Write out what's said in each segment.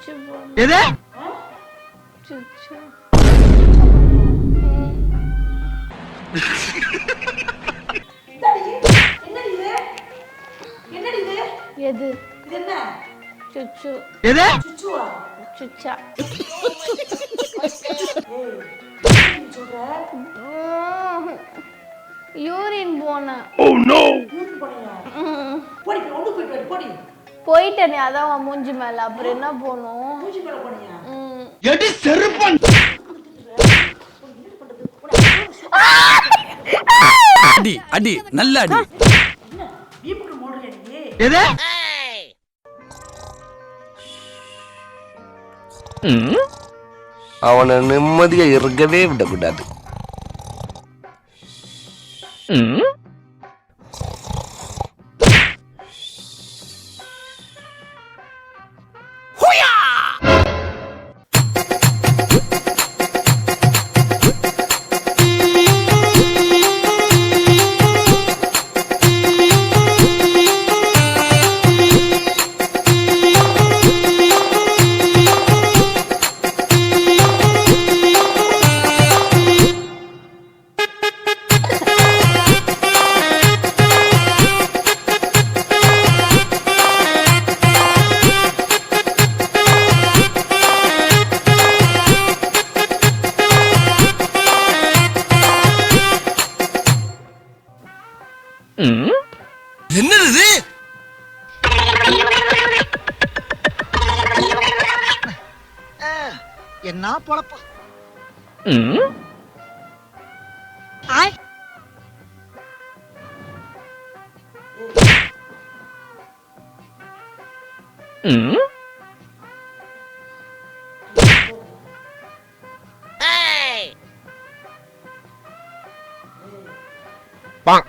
எது? சுச்சு என்னடி இது என்னடி இது எது? இது என்ன? சுச்சு. எது? சுச்சுவா? சுச்சா. ஏய் என்ன நீ யூரின் யூரின் போனியா ம். போடி போய் ஒண்ணு வரு போடி. போயிட்டேனே அதான் உன் மூஞ்சி மேல. அப்புறம் என்ன போகணும்? மூஞ்சி மேல போனியா? ம். எடி செருப்பன். அடி அடி நல்ல அடி. என்ன? வீப்புக்கு மோடல நீ? எது? அவனை நிம்மதியா இருக்கவே விடக்கூடாது. என்னது என்ன பொழப்பு? பாங் பாங்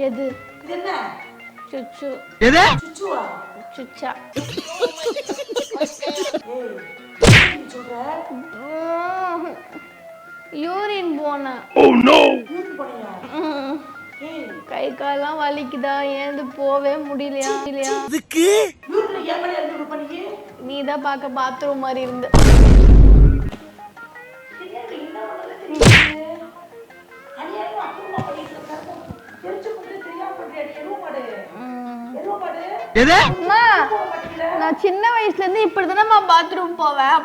எது? இது என்ன சுச்சு. எது? சுச்சுவா? சுச்சா. யூரின் போனேன் யூரின் போனியா ம். ஏய். கை காலெல்லாம் வலிக்குதா? ஏந்து போவே முடியலையா? இல்லையா? இதுக்கு நீ நீ தான் பார்க்க பாத்ரூம் மாதிரி இருந்த. எது? அம்மா நான் சின்ன வயசுல இருந்து இப்படி தானே பாத்ரூம் போவேன்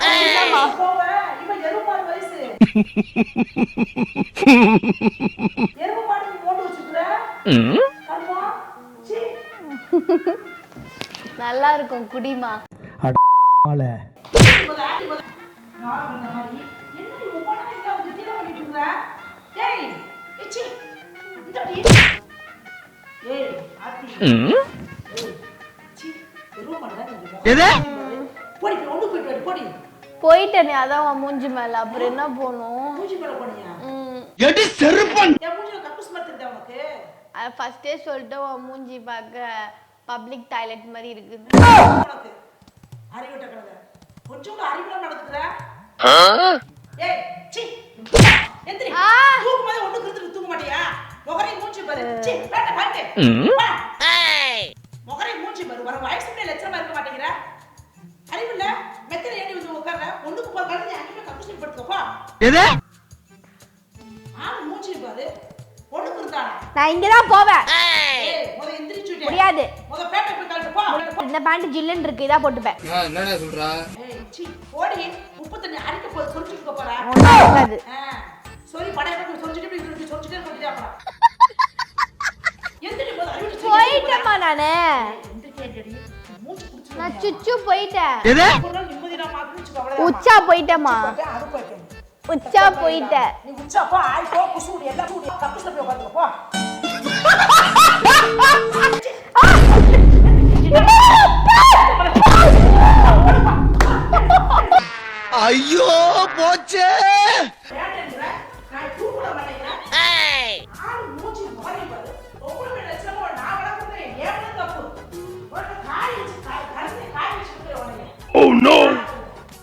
நல்லா இருக்கும் குடிமா ஏய் போயிட்டேனே அதான் உன் மூஞ்சி மேல. அப்புறம் என்ன மூஞ்சி மேல போனியா? ம். எடி செருப்பன். என் மூஞ்சில கக்கூஸ் மாதிரி தெரியுதா உனக்கு? அது ஃபர்ஸ்டே சொல்லிட்டு உன் மூஞ்சி பார்க்க பப்ளிக் டாய்லெட் மாதிரி இருக்குது. உனக்கு? அறிவிட்ட கழுத கொஞ்சம் கூட அறிவுலாம் நடந்துக்கிற ஏய் சீ. எந்திரி. ஆ. தூக்கும் போது ஒண்ணு கிறுத்துட்டு தூக்க மாட்டியா? முகரை மூஞ்சி பாரு. சீ வேண்ட பாட்டு எது? நான் இங்க தான் போவேன் முடியாது. இந்த பேண்ட் ஜில்லுன்னு இருக்கு இதா போட்டுப்பேன். என்னடா சொல்றா? ஓடி உப்பு தண்ணி போய் சொல்லி சொல்லிட்டு இப்படி சொல்லிட்டே சொல்லிட்டே அப்புறம் போயிட்டேம்மா நானு. நான் சுச்சு போயிட்டேன். மாத்தி உச்சா போயிட்டேமா அது போயிட்டேன். உச்சா போயிட்டேன் நீ உச்சா போ ஆய் போ குசூடி எல்லாம் கூடி கக்கூஸ்ல போய் உட்காந்துக்கோ போ. ஐயோ போச்சே.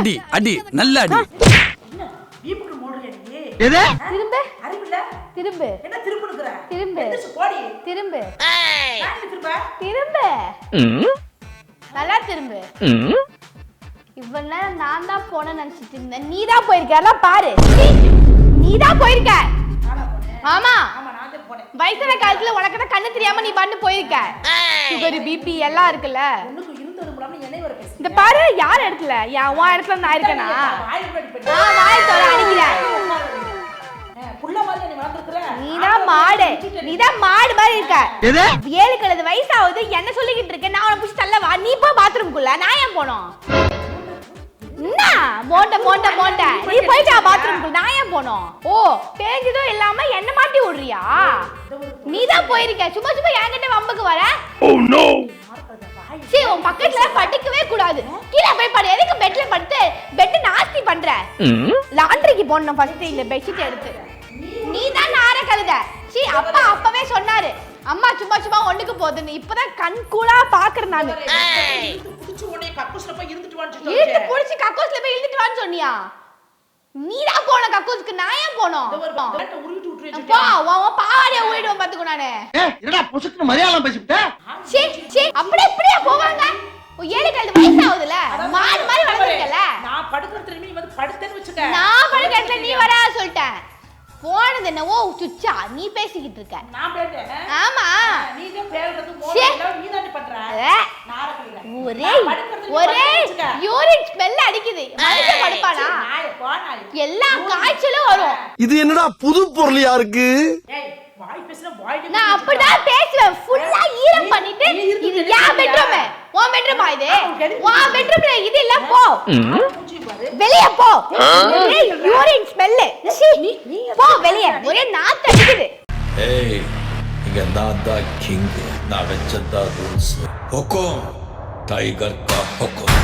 அடி அடி நல்ல அடி? எது? திரும்ப? அறிவில்ல? திரும்ப. என்ன திருப்புனுக்குற? திரும்பு. எந்திரிச்சு போடி. திரும்ப. யாருக்கு திரும்ப? திரும்ப. நல்லா திரும்ப. இவ்வளவு நேரம் நான் தான் நினைச்சிட்டு இருந்தேன். நீ தான் போயிருக்க. பாரு. நீ தான் போயிருக்க? ஆமா. ஆமா, நான் தான் போனேன். வயசான காலத்துல உனக்கு தான் கண்ணு தெரியாம நீ பண்ணு போயிருக்க. சுகர் பிபி எல்லாம் இருக்குல்ல. இந்த பாரு யார் இடத்துல யா உன் இடத்துல நான் இருக்கேனா. ஆ வாய் வளர்ந்துருக்குற. நீதான் மாடு. நீதான் மாடு மாதிரி இருக்க. ஏழு கழுது வயசாகுது என்ன சொல்லிக்கிட்டு இருக்க? நான் உன புடிச்சு தள்ளவா? நீ போ நான் ஏன் போனோம்? என்ன? மோண்ட மோண்ட மோண்ட. நீ போயிட்டா பாத்ரூம்குள்ள. நான் ஏன் போனோம்? ஓ பேஞ்சதும் இல்லாம என்ன மாட்டி விடுறியா? நீ தான் போயிருக்க. சும்மா சும்மா என்கிட்ட வம்புக்கு வர. ஓ நோ சீ உன் பக்கத்துல படுக்கவே கூடாது. கீழே போய் படு எதுக்கு பெட்ல படுத்து பெட் நாஸ்தி பண்ற? லாண்ட்ரிக்கு போடணும் ஃபர்ஸ்ட் இந்த பெட்ஷீட் எடுத்து. நீ தான் நார கழுத. சீ அப்பா அப்பவே சொன்னாரு. அம்மா சும்மா சும்மா ஒண்ணுக்கு போகுதுன்னு இப்பதான் கண் கூலா பாக்குறேன் நானு. இழுத்து புடிச்சு கக்கூஸ்ல போய் இழுத்துட்டு வான்னு சொன்னியா? நீ தான் போன கக்கூஸ்க்கு. நான் ஏன் போனோம் போ உன் உன் பாவாடிய ஊழிடுவோம் பாத்துக்கோ நானு. என்னடா பொசுக்குன்னு மலையாளம் பேசிவிட்ட? சீ சீ. அப்படியே இப்படியே போவாங்க. ஏழு கழுது வயசாகுதுல மாடு மாதிரி வளர்ந்துருக்கல நான் படுக்கிற திரும்பி நீ வந்து படுத்தேன்னு வச்சுக்க நான் படுக்க இடத்துல நீ வரா சொல்லிட்டேன். போனது என்னவோ சுச்சா? நீ பேசிக்கிட்டு இருக்க. நான் ஆமா. நீ தான் தானே பண்ற. ஒரே ஒரே யூரின் ஸ்மெல் அடிக்குது. மனுஷன் படுப்பானா? எல்லா காய்ச்சலும் வரும். இது என்னடா புது பொருளியா இருக்கு வாய் பேசுற வாய் நான் அப்படிதான் பேசுவேன். ஃபுல்லா ஈரம் பண்ணிட்டு இது யார் பெட்ரூம் உன் பெட்ரூமா இது? உன் பெட்ரூம்ல இது இல்ல போ. வெளிய போ. யூரின் ஸ்மெல் போ வெளிய. ஒரே நாத்து அடிக்குது. ஏய் இங்க நான் தான் கிங் நான் வச்சதா ரூல்ஸ் ஹொக்கோம் டைகர் கா ஹொக்கோம்